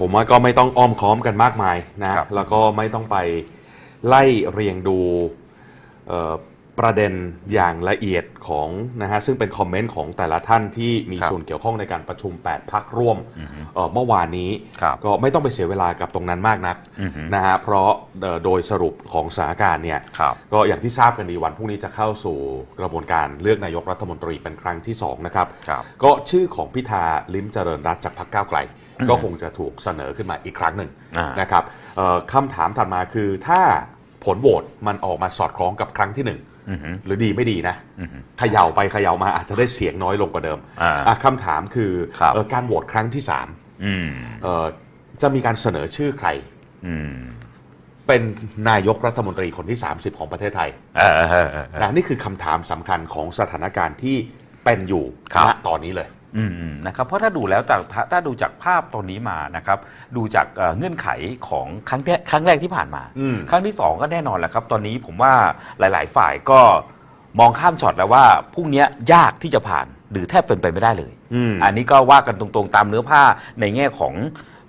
ผมว่าก็ไม่ต้องอ้อมค้อมกันมากมายนะ ครับ แล้วก็ไม่ต้องไปไล่เรียงดูเอ่อประเด็นอย่างละเอียดของนะฮะซึ่งเป็นคอมเมนต์ของแต่ละท่านที่มีครับส่วนเกี่ยวข้องในการประชุม 8 พักร่วมเอ่อเมื่อวานนี้ ครับก็ไม่ต้องไปเสียเวลากับตรงนั้นมากนักอือฮึ นะฮะเพราะเอ่อโดยสรุปของสถานการณ์เนี่ย ครับ ก็อย่างที่ทราบกันดีวันพรุ่งนี้จะเข้าสู่กระบวนการเลือกนายกรัฐมนตรีเป็นครั้งที่ 2 นะครับ ครับ ก็ชื่อของพิธาลิมเจริญรัตน์จากพรรคก้าวไกล ก็คงจะถูกเสนอขึ้นมาอีกครั้งหนึ่งอ่านนะครับเอ่อคำถามถัดมาคือถ้าผลโหวตมันออกมาสอดคล้องกับครั้งที่หนึ่งอือฮึหรือดีไม่ดีนะอือฮึเขย่าไปเขย่ามาอาจจะได้เสียงน้อยลงกว่าเดิมอ่าอะคำถามคือครับเอ่อการโหวตครั้งที่สามอืมเอ่อจะมีการเสนอชื่อใครอืมเป็นนายกรัฐมนตรีคนที่ 30 ของประเทศไทยเออเออเออเออนะนี่คือคำถามสำคัญของสถานการณ์ที่เป็นอยู่ครับณตอนนี้เลย อืมอืมนะครับเพราะถ้าดูแล้วจากถ้าถ้าดูจากภาพตอนนี้มานะครับดูจากเอ่อเงื่อนไขของครั้งแรกครั้งแรกที่ผ่านมา อืม ครั้งที่ 2 ก็แน่นอนแหละครับ ตอนนี้ผมว่าหลาย ๆ ฝ่ายก็มองข้ามช็อตแล้วว่าพรุ่งนี้ยากที่จะผ่านหรือแทบเป็นไปไม่ได้เลย อืม อันนี้ก็ว่ากันตรงๆตามเนื้อผ้าในแง่ของ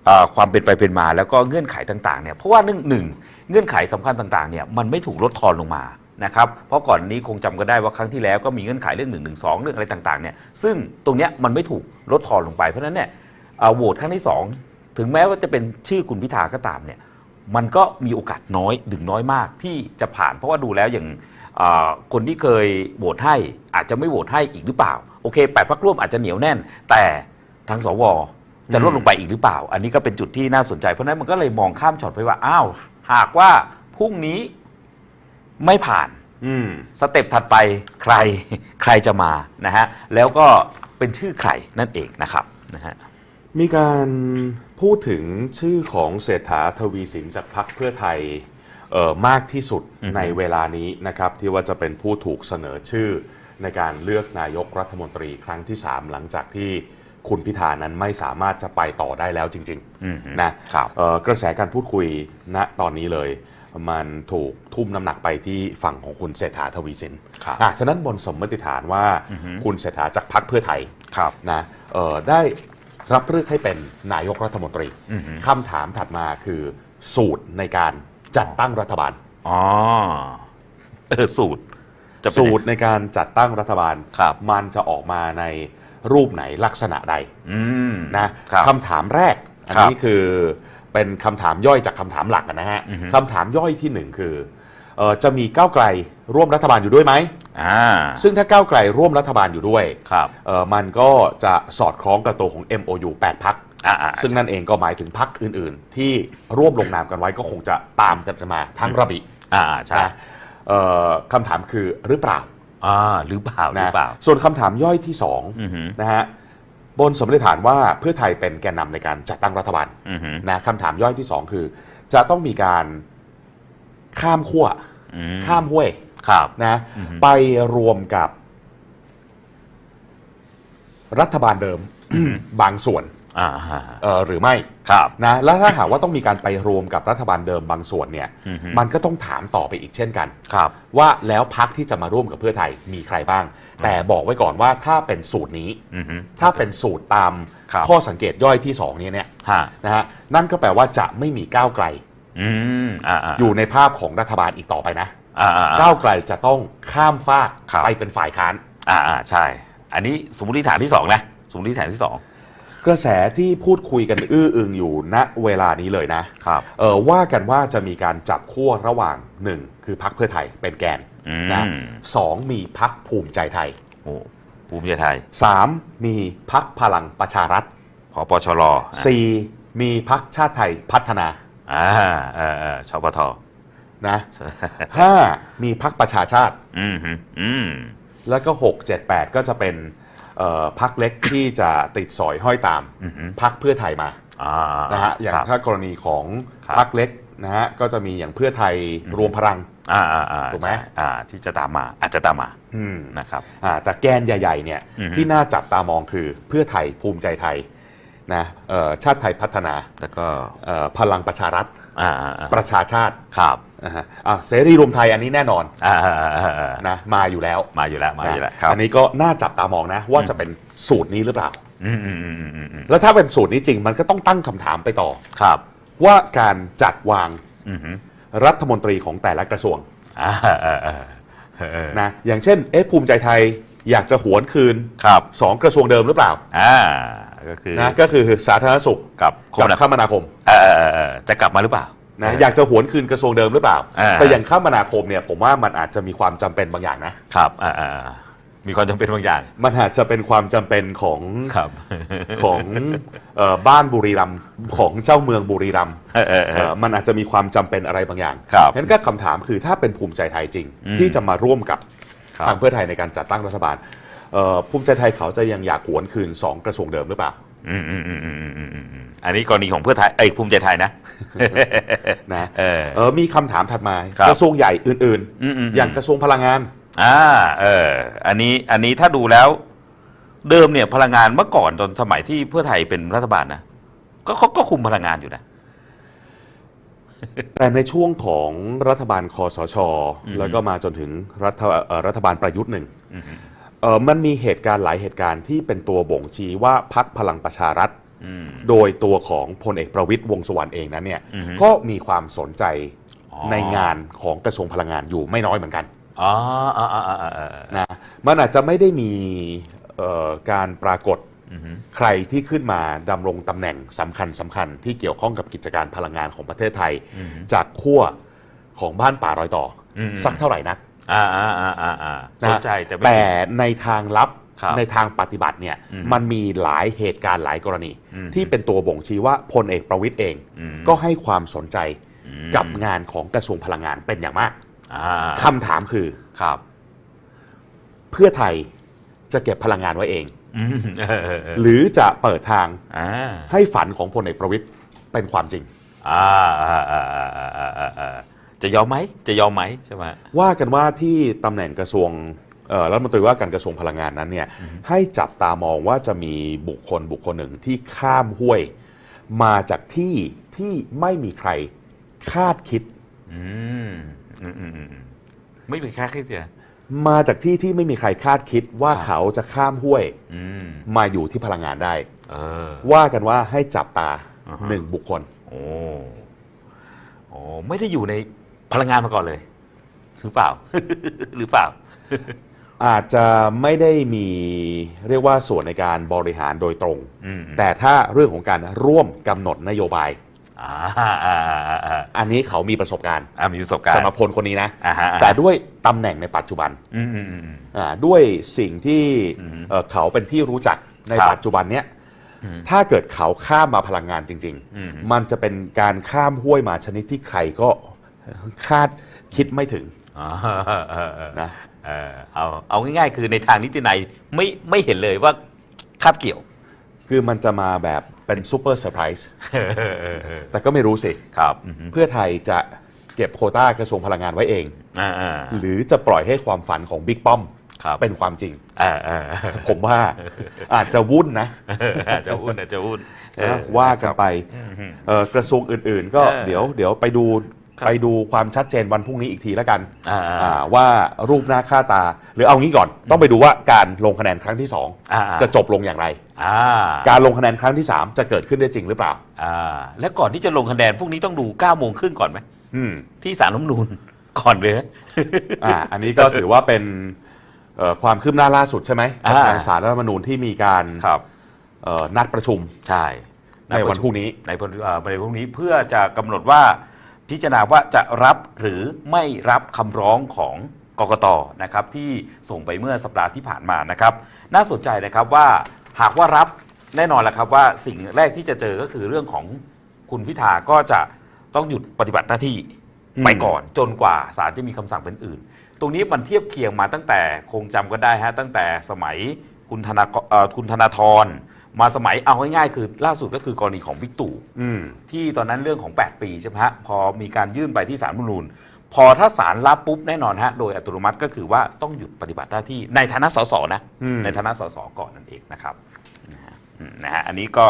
เออความเป็นไปเป็นมา แล้วก็เงื่อนไขต่างๆเนี่ยเพราะว่าหนึ่งหนึ่งเงื่อนไขสำคัญต่างๆเนี่ยมันไม่ถูกลดทอนลงมา นะครับเพราะก่อนนี้คงจำกันได้ว่าครั้งที่แล้วก็มีเงื่อนไขเรื่องหนึ่งหนึ่งสองเรื่องอะไรต่างๆเนี่ยซึ่งตรงเนี้ยมันไม่ถูกลดทอนลงไปเพราะฉะนั้นเนี่ยโหวตครั้งที่สองถึงแม้ว่าจะเป็นชื่อคุณพิธาก็ตามเนี่ยมันก็มีโอกาสน้อยถึงน้อยมากที่จะผ่าน เพราะว่าดูแล้วอย่างคนที่เคยโหวตให้อาจจะไม่โหวตให้อีกหรือเปล่า โอเคแปดพักร่วมอาจจะเหนียวแน่น แต่ทางสวจะลดลงไปอีกหรือเปล่า อันนี้ก็เป็นจุดที่น่าสนใจเพราะฉะนั้นมันก็เลยมองข้ามช็อตไปว่าอ้าวหากว่าพรุ่งนี้ ไม่ผ่านอืมสเต็ปถัดไปใครใครจะมานะฮะแล้วก็เป็นชื่อใครนั่นเองนะครับนะฮะมีการพูดถึงชื่อของเศรษฐาทวีสินจากพรรคเพื่อไทยเอ่อมากที่สุดอือฮึในเวลานี้นะครับ ที่ว่าจะเป็นผู้ถูกเสนอชื่อในการเลือกนายกรัฐมนตรีครั้งที่ 3 หลังจากที่คุณพิธานั้นไม่สามารถจะไปต่อได้แล้วจริงอืมๆนะครับเอ่อกระแสการพูดคุยณตอนนี้เลย มันถูกทุ่มน้ำหนักไปที่ฝั่งของคุณเศรษฐาทวีสินครับอะฉะนั้นบนสมมติฐานว่าอือฮึ คุณเศรษฐาจากพรรคเพื่อไทยครับนะเอ่อได้รับเลือกให้เป็นนายกรัฐมนตรี อือฮึคำถามถัดมาคือสูตรในการจัดตั้งรัฐบาล อ๋อเออสูตร จะเป็นสูตรในการจัดตั้งรัฐบาล ครับ มันจะออกมาในรูปไหนลักษณะใดอืม นะครับ คำถามแรก อันครับนี้คือ เป็นคำถามย่อยจากคำถามหลักนะฮะอือฮึ คำถามย่อยที่หนึ่งคือเอ่อจะมีก้าวไกลร่วมรัฐบาลอยู่ด้วยไหม อ่าซึ่งถ้าก้าวไกลร่วมรัฐบาลอยู่ด้วยครับเอ่อมันก็จะสอดคล้องกับตัวของ MOU 8พัก อ่าอ่าซึ่งนั่นเองก็หมายถึงพักอื่นๆ ที่ร่วมลงนามกันไว้ก็คงจะตามกันมาทั้งระบิอ่าอ่าใช่นะเอ่อคำถามคือหรือเปล่าอ่าหรือเปล่าหรืนะอเปล่าส่วนคำถามย่อยที่สอง อือหือ นะฮะ บนสมมติฐานว่าเพื่อไทยเป็นแกนนำในการจัดตั้งรัฐบาลอือหือนะคำถามย่อยที่สองคือ จะต้องมีการข้ามขั้วอืข้ามห้วยครับ นะอือฮึ ไปรวมกับ รัฐบาลเดิม บางส่วน อ่าฮะเอ่อหรือไม่ครับ นะแล้วถ้าหากว่าต้องมีการไปรวมกับรัฐบาลเดิมบางส่วนเนี่ยอือฮึ มันก็ต้องถามต่อไปอีกเช่นกัน ครับ ว่าแล้วพักที่จะมาร่วมกับเพื่อไทยมีใครบ้าง แต่บอกไว้ก่อนว่าถ้าเป็นสูตรนี้ อือหือถ้าเป็นสูตรตามครับ ข้อสังเกตย่อยที่ 2 เนี่ยเนี่ยฮะนะฮะนั่นก็แปลว่าจะไม่มีก้าวไกล อืมอ่าอ่าอยู่ในภาพของรัฐบาลอีกต่อไปนะ อ่าอ่าก้าวไกลจะต้องข้ามฟากครับ ไปเป็นฝ่ายค้าน อ่าอ่าใช่ อันนี้สมมติฐานที่สองนะสมมติฐานที่สอง กระแสที่พูดคุยกันอื้ออึงอยู่ณเวลานี้เลยนะครับเออว่ากันว่าจะมีการจับขั้วระหว่างหนึ่งคือพักเพื่อไทยเป็นแกนอืมนะสองมีพักภูมิใจไทยโอ้ภูมิใจไทยสามมีพักพลังประชารัฐพอปชรสี่มีพักชาติไทยพัฒนาอ่าเออเออชปทนะห้ามีพักประชาชาติ อืมหืออืมแล้วก็6 7 8ก็จะเป็นเอ่อ พักเล็กที่จะติดสอยห้อยตามอือหือพักเพื่อไทยมาอ่านะฮะอย่างครับถ้ากรณีของครับพักเล็กนะฮะก็จะมีอย่างเพื่อไทยรวมพลังอ่าอ่าอ่าถูกไหมใช่อ่าที่จะตามมาอาจจะตามมาอืมนะครับอ่าแต่แกนใหญ่ๆเนี่ยอือฮึที่น่าจับตามองคือเพื่อไทยภูมิใจไทยนะเอ่อชาติไทยพัฒนาแล้วก็เอ่อพลังประชารัฐ อ่าอ่าอ่าประชาชาติครับอ่าฮะอะเสรีรวมไทยอันนี้แน่นอนอ่าอ่าอ่าอ่าอ่านะมาอยู่แล้วมาอยู่แล้วมาอยู่แล้วนะอันนี้ก็น่าจับตามองนะ ว่าจะเป็นสูตรนี้หรือเปล่าอืมอืมอืมอืมอืมอืมแล้วถ้าเป็นสูตรนี้จริงมันก็ต้องตั้งคำถามไปต่อครับ ว่าการจัดวางอืมฮึรัฐมนตรีของแต่ละกระทรวงอ่าอ่าอ่าอ่าเออนะอย่างเช่น เอ๊ะภูมิใจไทยอยากจะหวนคืนครับสองกระทรวงเดิมหรือเปล่า อ่า ก็คือนะก็คือสาธารณสุขกับคกับมนาคมนาคมเออเออเออจะกลับมาหรือเปล่านะอยากจะหวนคืนกระทรวงเดิมหรือเปล่าอ่าแต่อย่างคมนาคมเนี่ยผมว่ามันอาจจะมีความจำเป็นบางอย่างนะครับอ่าอ่าอ่ามีความจำเป็นบางอย่าง มันอาจจะเป็นความจำเป็นของครับของเอ่อบ้านบุรีรัมย์ของเจ้าเมืองบุรีรัมย์เออเออเอเอ่ออมันอาจจะมีความจำเป็นอะไรบางอย่างครับฉะนั้นก็คำถามคือถ้าเป็นภูมิใจไทยจริงอืมที่จะมาร่วมกับครับทางเพื่อไทยในการจัดตั้งรัฐบาลเอ่อ ภูมิใจไทยเขาจะยังอยากหวนคืนสองกระทรวงเดิมหรือเปล่าอืมอืมอืมอืมอืมอืมอืมอันนี้กรณีของเพื่อไทยเอ้ยภูมิใจไทยนะนะเออเออมีคำถามถัดมา ครับ กระทรวงใหญ่อื่นอืมอืมๆ อย่างกระทรวงพลังงาน อ่าเอออันนี้อันนี้ถ้าดูแล้วเดิมเนี่ยพลังงานเมื่อก่อนตอนสมัยที่เพื่อไทยเป็นรัฐบาลนะก็เขาก็คุมพลังงานอยู่นะ แต่ในช่วงของรัฐบาลคอสช อืม แล้วก็มาจนถึงรัฐเอ่อรัฐบาลประยุทธ์หนึ่ง อืมฮึ เออมันมีเหตุการณ์หลายเหตุการณ์ที่เป็นตัวบ่งชี้ว่าพักพลังประชารัฐ อืม โดยตัวของพลเอกประวิตยวงษ์สุวรรณเองนั้นเนี่ย อือฮึ ก็มีความสนใจอ๋อในงานของกระทรวงพลังงานอยู่ไม่น้อยเหมือนกันอ๋ออ๋ออ๋ออ๋ออ๋ออ๋อนะ มันอาจจะไม่ได้มีเอ่อการปรากฏอืมฮึใครที่ขึ้นมาดำรงตำแหน่งสำคัญสำคัญที่เกี่ยวข้องกับกิจการพลังงานของประเทศไทย อืมฮึ จากขั้วของบ้านป่ารอยต่ออม สักเท่าไหร่นัก อ่าอ่าอ่าอ่าสนใจแต่ไม่ แต่ในทางลับในทางปฏิบัติเนี่ยมันมีหลายเหตุการณ์หลายกรณีที่เป็นตัวบ่งชี้ว่าพลเอกประวิตยเองก็ให้ความสนใจกับงานของกระทรวงพลังงานเป็นอย่างมากอ่าคำถามคือ ครับเพื่อไทยจะเก็บพลังงานไว้เองหรือจะเปิดทางให้ฝันของพลเอกประวิตยเป็นความจริง อ่าอ่าอ่าอ่าอ่า จะยอมไหมจะยอมไหมใช่ไหม ว่ากันว่าที่ตำแหน่งกระทรวงเอ่อรัฐมนตรีว่าการกระทรวงพลังงานนั้นเนี่ยให้จับตามองว่าจะมีบุคคลบุคคลหนึ่งที่ข้ามห้วย มาจากที่ที่ไม่มีใครคาดคิด อืมอืมอืมอืมอืมไม่เป็นแค่คิดเดียวมาจากที่ที่ไม่มีใครคาดคิดว่าครับเขาจะข้ามห้วยอืมมาอยู่ที่พลังงานได้ เออ ว่ากันว่าให้จับตาอ่าฮะ หนึ่งบุคคล โอ้โอ้ไม่ได้อยู่ใน พลังงานมาก่อนเลยหรือเปล่า หรือเปล่า อาจจะไม่ได้มีเรียกว่าส่วนในการบริหารโดยตรง อืมแต่ถ้าเรื่องของการร่วมกำหนดนโยบาย อ่าอ่าอ่าอ่าอ่าอันนี้เขามีประสบการณ์อ่ามีประสบการณ์สำหรับพลคนนี้นะอ่าฮะอ่าฮะแต่ด้วยตำแหน่งในปัจจุบันอืมอืมอืมอืม อ่าด้วยสิ่งที่อืมเอ่อเขาเป็นที่รู้จักในครับปัจจุบันเนี้ยอืม ถ้าเกิดเขาข้ามมาพลังงานจริง อืมๆ มันจะเป็นการข้ามห้วยมาชนิดที่ใครก็ คาดคิดไม่ถึงอ่าเออเออนะเออเอาเอาง่ายๆ คือในทางนิตินัยไม่ไม่เห็นเลยว่าคาบเกี่ยว คือมันจะมาแบบเป็นซูเปอร์เซอร์ไพรส์แต่ก็ไม่รู้สิครับอืมเพื่อไทยจะเก็บโควต้ากระทรวงพลังงานไว้เองอ่าอ่าหรือจะปล่อยให้ความฝันของบิ๊กป้อมครับเป็นความจริงอ่าอ่าผมว่าอาจจะวุ่นนะอาจจะวุ่นอาจจะวุ่นเออนะว่ากันไปอืมอืมเอ่อกระทรวงอื่นๆ ก็เออเดี๋ยวเดี๋ยวไปดูครับ ไปดูความชัดเจนวันพรุ่งนี้อีกทีแล้วกันอ่าอ่าอ่าว่ารูปหน้าค่าตา หรือเอางี้ก่อนต้องไปดูว่าการลงคะแนนครั้งที่อ่า2จะจบลงอย่างไรอ่าการลงคะแนนครั้งที่ 3 จะเกิดขึ้นได้จริงหรือเปล่าอ่าและก่อนที่จะลงคะแนนพวกนี้ต้องดู9ก้าโมงครึ่งก่อนไหมอืมที่สารรัฐธรรมนูญก่อนเลยอ่าอันนี้ก็ถือว่าเป็นเอ่อความคืบหน้าล่าสุดใช่ไหมอ่าทางสารรัฐธรรมนูญที่มีการครับเอ่อนัดประชุมใช่ในวันพรุ่งนี้ในวันเอ่อในวันพรุ่งนี้เพื่อจะกำหนดว่า พิจารณาว่าจะรับหรือไม่รับคำร้องของกกตนะครับที่ส่งไปเมื่อสัปดาห์ที่ผ่านมานะครับ น่าสนใจนะครับว่าหากว่ารับแน่นอนแหละครับว่าสิ่งแรกที่จะเจอก็คือเรื่องของคุณพิธาก็จะต้องหยุดปฏิบัติหน้าที่อืมไปก่อนจนกว่าศาลจะมีคำสั่งเป็นอื่น ตรงนี้มันเทียบเคียงมาตั้งแต่คงจำก็ได้ฮะตั้งแต่สมัยคุณธนากเอ่อคุณธนาธร มาสมัยเอาง่ายๆคือล่าสุดก็คือกรณีของบิ๊กตู่อืม ที่ตอนนั้นเรื่องของ 8 ปีใช่ไหมฮะพอมีการยื่นไปที่ศาลรัฐธรรมนูญพอถ้าศาลรับปุ๊บแน่นอนฮะโดยอัตโนมัติก็คือว่าต้องหยุดปฏิบัติหน้าที่ในฐานะสสนะอืม ในฐานะสสก่อนนั่นเองนะครับนะฮะอืมนะฮะอันนี้ก็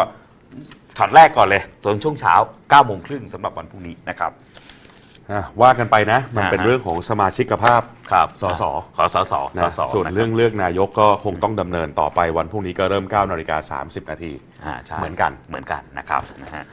ช็อตแรกก่อนเลยตอนช่วงเช้า9โมงครึ่งสำหรับวันพรุ่งนี้นะครับ อะว่ากันไปนะ มันอ่าฮะเป็นเรื่องของสมาชิกภาพครับสสขอสสสนะสส่วนนะคบเรื่องเลือกนายกก็คงต้องดำเนินต่อไปวันพรุ่งนี้ก็เริ่ม9นาฬิกา30นาทีอ่าใช่เหมือนกันเหมือนกันนะครับนะฮะ